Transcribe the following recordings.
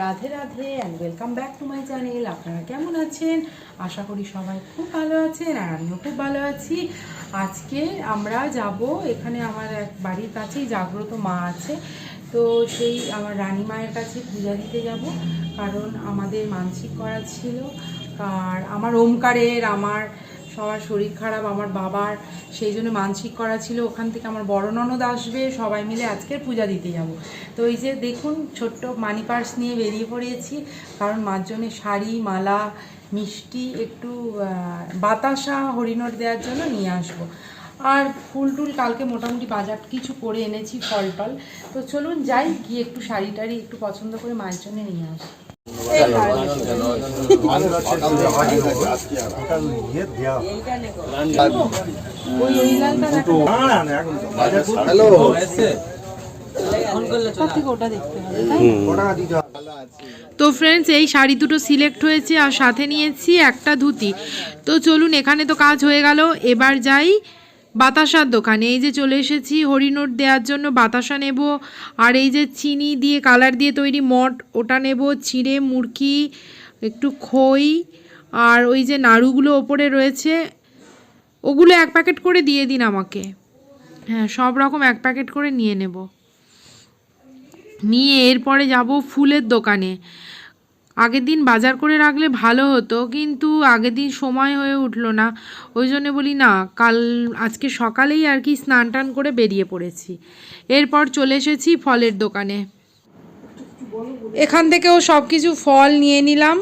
Radhe Radhe and welcome back to my channel আপনারা কেমন আছেন? আশা করি সবাই খুব ভালো আছেন আর আমিও খুব ভালো আছি। আজকে আমরা যাব, এখানে আমার এক বাড়ির কাছেই জাগ্রত মা আছে। তো সেই আমার রানী মায়ের কাছে পূজা দিতে যাব, কারণ আমাদের মানসিক করা ছিল। আর আমার ওমকারের, আমার সবার শরীর খারাপ, আমার বাবার, সেই জন্য মানসিক করা ছিল। ওখান থেকে আমার বড় ননদ আসবে, সবাই মিলে আজকের পূজা দিতে যাব। তো এই যে দেখুন, ছোট্ট মানি পার্স নিয়ে বেরিয়ে পড়েছি। কারণ মার জন্য শাড়ি, মালা, মিষ্টি, একটু বাতাসা, হরিণর দেওয়ার জন্য নিয়ে আসব। আর ফুল টুল কালকে মোটামুটি বাজার কিছু করে এনেছি, ফল টল। তো চলুন যাই, গিয়ে একটু শাড়ি টাড়ি একটু পছন্দ করে মায়ের জন্য নিয়ে আসি। তো ফ্রেন্ডস এই শাড়ি দুটো সিলেক্ট হয়েছে আর সাথে নিয়েছি একটা ধুতি। তো চলুন, এখানে তো কাজ হয়ে গেল। এবার যাই বাতাসার দোকানে। এই যে চলে এসেছি হরিনোট দেওয়ার জন্য বাতাসা নেব। আর এই যে চিনি দিয়ে, কালার দিয়ে তৈরি মট, ওটা নেব চিড়ে মুরকি, একটু খই, আর ওই যে নাড়ুগুলো ওপরে রয়েছে, ওগুলো এক প্যাকেট করে দিয়ে দিন আমাকে। হ্যাঁ সব রকম এক প্যাকেট করে নিয়ে নেব। নিয়ে এরপরে যাব ফুলের দোকানে। আগের দিন বাজার করে রাখলে ভালো হতো, কিন্তু আগের দিন সময় হয়ে উঠল না। ওই জন্য বলি, না, কাল, আজকে সকালেই আর কি স্নান টান করে বেরিয়ে পড়েছি। এরপর চলে এসেছি ফলের দোকানে। এখান থেকেও সব কিছু ফল নিয়ে নিলাম।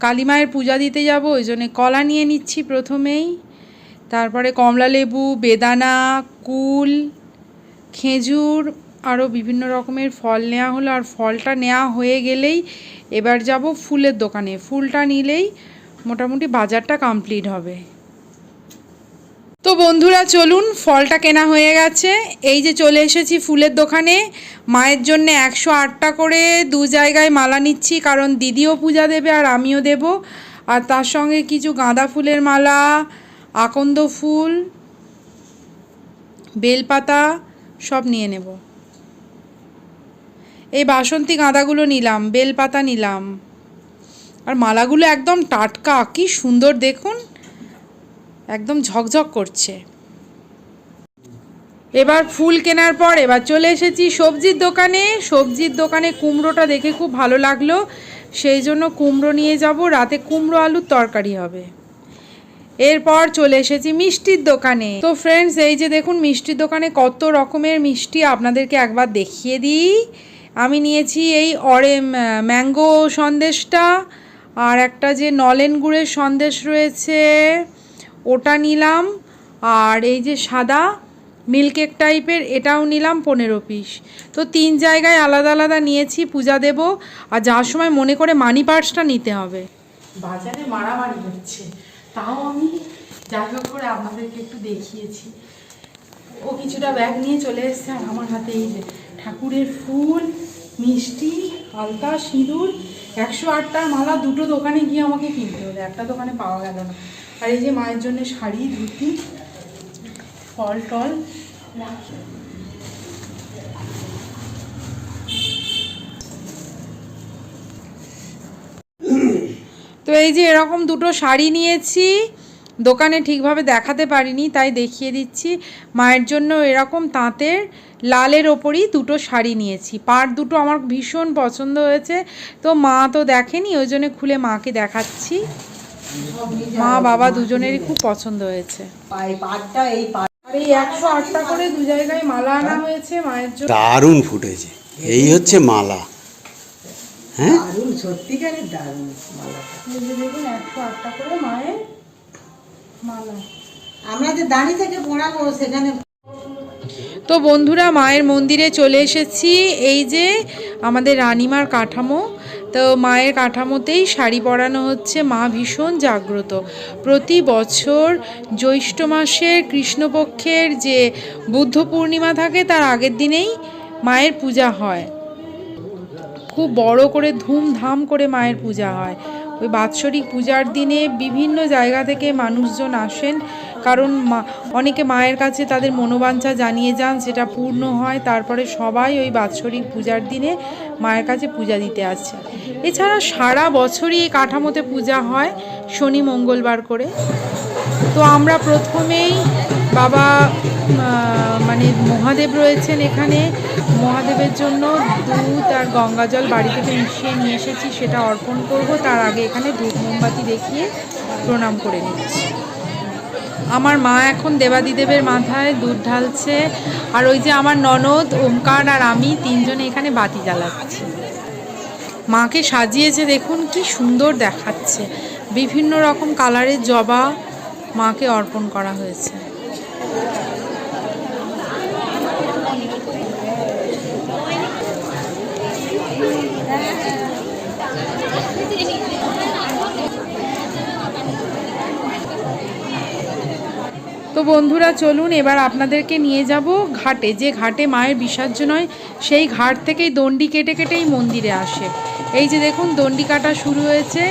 কালী মায়ের পূজা দিতে যাব, ওই জন্যে কলা নিয়ে নিচ্ছি প্রথমেই। তারপরে কমলা লেবু বেদানা, কুল, খেজুর আরও বিভিন্ন রকমের ফল নেওয়া হলো, আর ফলটা নেওয়া হয়ে গেলেই এবার যাব ফুলের দোকানে। ফুলটা নিলেই মোটামুটি বাজারটা কমপ্লিট হবে। তো বন্ধুরা, চলুন ফলটা কেনা হয়ে গেছে। এই যে চলে এসেছি ফুলের দোকানে। মায়ের জন্য একশো আটটা করে দু জায়গায় মালা নিচ্ছি, কারণ দিদিও পূজা দেবে আর আমিও দেব। আর তার সঙ্গে কিছু গাঁদা ফুলের মালা, আকন্দ ফুল, বেলপাতা সব নিয়ে নেব। এই বাসন্তী গাঁদাগুলো নিলাম, বেলপাতা নিলাম। আর মালাগুলো একদম টাটকা, কি সুন্দর দেখুন। একদম ঝকঝক করছে। এবার ফুল কেনার পর এবার চলে এসেছি সবজির দোকানে। সবজির দোকানে কুমড়োটা দেখে খুব ভালো লাগল। সেই জন্য কুমড়ো নিয়ে যাব, রাতে কুমড়ো আলুর তরকারি হবে। এরপর চলে এসেছি মিষ্টির দোকানে। তো ফ্রেন্ডস এই যে দেখুন, মিষ্টির দোকানে কত রকমের মিষ্টি আপনাদেরকে একবার দেখিয়ে দিই। আমি নিয়েছি এই অরে ম্যাঙ্গো সন্দেশটা, আর একটা যে নলেন গুড়ের সন্দেশ রয়েছে, ওটা নিলাম। আর এই যে সাদা মিল্কেক টাইপের, এটাও নিলাম পনেরো পিস। তো তিন জায়গায় আলাদা আলাদা নিয়েছি, পূজা দেব। আর যাওয়ার সময় মনে করে মানি পার্সটা নিতে হবে। বাজারে মারামারি হচ্ছে। তাও আমি যাই হোক করে আপনাদেরকে একটু দেখিয়েছি। ও কিছুটা ব্যাগ নিয়ে চলে এসছে আর আমার হাতে এই যে ঠাকুরের ফুল, মিষ্টি আলতা সিঁদুর, একশো আটটার মালা দুটো দোকানে গিয়ে আমাকে কিনতে হলো। একটা দোকানে পাওয়া গেল না। আর এই যে মায়ের জন্য শাড়ি, ধুতি, ফল টল। তো এই যে এরকম দুটো শাড়ি নিয়েছি। দোকানে ঠিকভাবে দেখাতে পারিনি তাই দেখিয়ে দিচ্ছি। মায়ের জন্য এরকম তাঁতের লালের ওপরই দুটো শাড়ি নিয়েছি। পার দুটো আমার ভীষণ পছন্দ হয়েছে তো মা তো দেখেনি ওই জন্য খুলে মাকে দেখাচ্ছি। মা বাবা দুজনেরই খুব পছন্দ হয়েছে। এই একশো আটটা করে দু জায়গায় মালা আনা হয়েছে মায়ের জন্য। দারুণ ফুটেছে। এই হচ্ছে মালা। হ্যাঁ? দারুণ সত্যিকারের দারুণ মালাটা। দেখুন একশো আটটা করে মায়ের তো বন্ধুরা, মায়ের মন্দিরে চলে এসেছি। এই যে আমাদের রানিমার কাঠামো, তো মায়ের কাঠামোতেই শাড়ি পরানো হচ্ছে মা ভীষণ জাগ্রত। প্রতি বছর জ্যৈষ্ঠ মাসের কৃষ্ণপক্ষের যে বুদ্ধ পূর্ণিমা থাকে, তার আগের দিনেই মায়ের পূজা হয়। খুব বড় করে ধুমধাম করে মায়ের পূজা হয়। ওই বাৎসরিক পূজার দিনে বিভিন্ন জায়গা থেকে মানুষজন আসেন। কারণ মা, অনেকে মায়ের কাছে তাদের মনোবাঞ্ছা জানিয়ে যান, সেটা পূর্ণ হয়। তারপরে সবাই ওই বাৎসরিক পূজার দিনে মায়ের কাছে পূজা দিতে আসছে এছাড়া সারা বছরই এই কাঠামোতে পূজা হয়, শনি মঙ্গলবার করে। তো আমরা প্রথমেই বাবা মানে মহাদেব রয়েছেন এখানে। মহাদেবের জন্য দুধ আর গঙ্গা জল বাড়ি থেকে মিশিয়ে নিয়ে এসেছি, সেটা অর্পণ করব। তার আগে এখানে ধূপ মোমবাতি দেখিয়ে প্রণাম করে নিচ্ছি। আমার মা এখন দেবাদিদেবের মাথায় দুধ ঢালছে, আর ওই যে আমার ননদ, ওমকার আর আমি তিনজনে এখানে বাতি জ্বালাচ্ছি। মাকে সাজিয়েছে, দেখুন কি সুন্দর দেখাচ্ছে। বিভিন্ন রকম কালারের জবা মাকে অর্পণ করা হয়েছে। তো বন্ধুরা, চলুন এবার আপনাদেরকে নিয়ে যাব ঘাটে। যে ঘাটে মায়ের বিসর্জন হয়, সেই ঘাট থেকেই দণ্ডি কেটে কেটেই মন্দিরে আসে। এই যে দেখুন, দণ্ডি কাটা শুরু হয়েছে।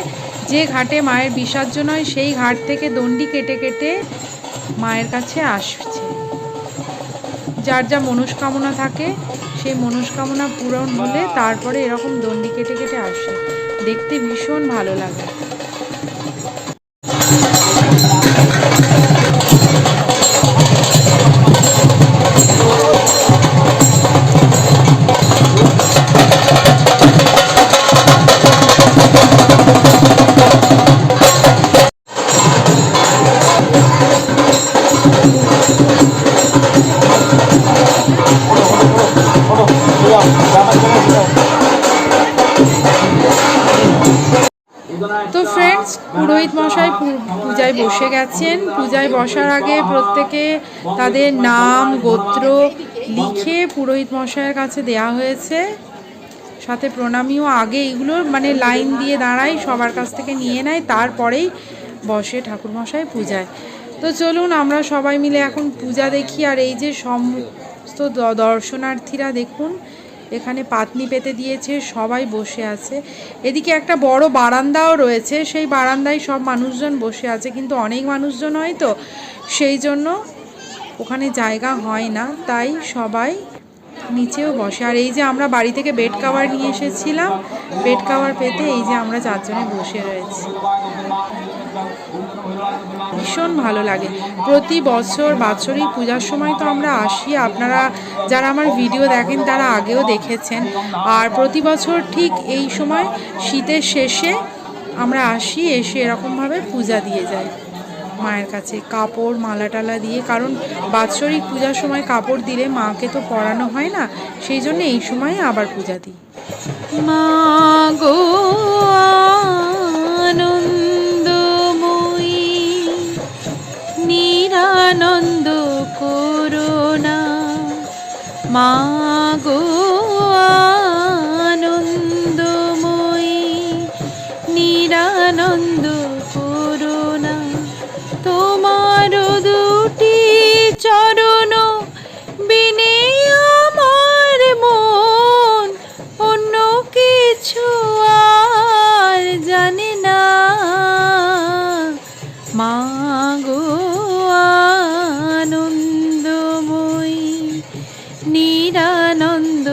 যে ঘাটে মায়ের বিসর্জন হয়, সেই ঘাট থেকে দণ্ডি কেটে কেটে মায়ের কাছে আসছে। যার যা মনস্কামনা থাকে, সেই মনস্কামনা পূরণ হলে তারপরে এরকম দণ্ডি কেটে কেটে আসে। দেখতে ভীষণ ভালো লাগে। পুরোহিত মশাই পূজায় বসে গেছেন। পূজায় বসার আগে প্রত্যেকে তাদের নাম, গোত্র লিখে পুরোহিত মশাইয়ের কাছে দেয়া হয়েছে। সাথে প্রণামীও আগে এগুলো মানে লাইন দিয়ে দাঁড়ায়, সবার কাছ থেকে নিয়ে নেয়, তারপরেই বসে ঠাকুরমশাই পূজায়। তো চলুন, আমরা সবাই মিলে এখন পূজা দেখি, আর এই যে সমস্ত দর্শনার্থীরা দেখুন এখানে পাতনি পেতে দিয়েছে, সবাই বসে আছে। এদিকে একটা বড় বারান্দাও রয়েছে, সেই বারান্দায় সব মানুষজন বসে আছে, কিন্তু অনেক মানুষজন হয় তো, সেই জন্য ওখানে জায়গা হয় না, তাই সবাই নিচেও বসে। আর এই যে আমরা বাড়ি থেকে বেড কাভার নিয়ে এসেছিলাম, বেড কাভার পেতে এই যে আমরা চারজনে বসে রয়েছি। ভীষণ ভালো লাগে। প্রতি বছর বাৎসরিক পূজার সময় তো আমরা আসি। আপনারা যারা আমার ভিডিও দেখেন, তারা আগেও দেখেছেন। আর প্রতি বছর ঠিক এই সময় শীতের শেষে আমরা আসি, এসে এরকমভাবে পূজা দিয়ে যাই। মায়ের কাছে কাপড় মালা টালা দিয়ে। কারণ বাৎসরিক পূজার সময় কাপড় দিলে মাকে তো পরানো হয় না, সেই জন্য এই সময় আবার পূজা দিই। মা গো মা গো আনন্দময়ী নিরানন্দ করোনা তোমার দুটি চরণ বিনে আমার মন অন্য কিছু আর জানে না। মা গো আনন্দময়ী নিরানন্দ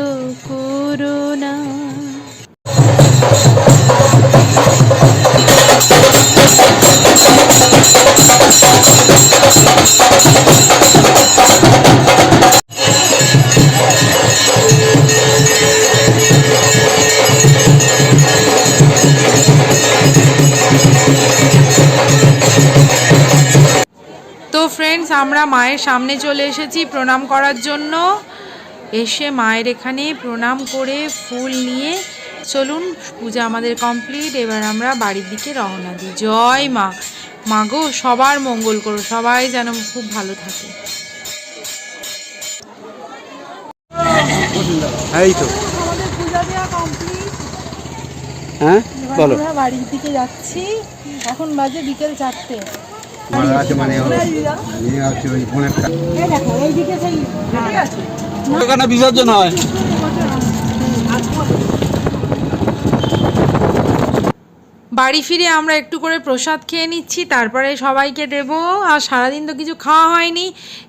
তো ফ্রেন্ডস আমরা মায়ের সামনে চলে এসেছি প্রণাম করার জন্য। এসে মায়ের এখানে প্রণাম করে ফুল নিয়ে চলুন পূজা আমাদের কমপ্লিট এবার আমরা বাড়ির দিকে রওনা দিই। জয় মা। মা গো সবার মঙ্গল করো সবাই যেন খুব ভালো থাকে। এই তো। আমাদের পূজা দেওয়া কমপ্লিট হ্যাঁ? বলো। আমরা বাড়ির দিকে যাচ্ছি। এখন বাজে বিকেল চারটে। বিসর্জন হয়। বাড়ি ফিরে আমরা একটু করে প্রসাদ খেয়ে নিচ্ছি, তারপরে সবাইকে দেব। আর সারাদিন তো কিছু খাওয়া হয়নি।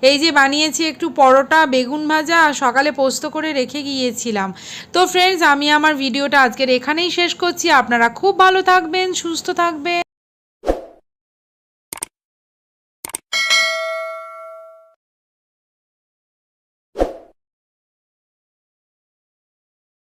এই যে বানিয়েছি একটু পরোটা, বেগুন ভাজা, আর সকালে পোস্ত করে রেখে গিয়েছিলাম। তো ফ্রেন্ডস আমি আমার ভিডিওটা আজকের এখানেই শেষ করছি। আপনারা খুব ভালো থাকবেন, সুস্থ থাকবেন।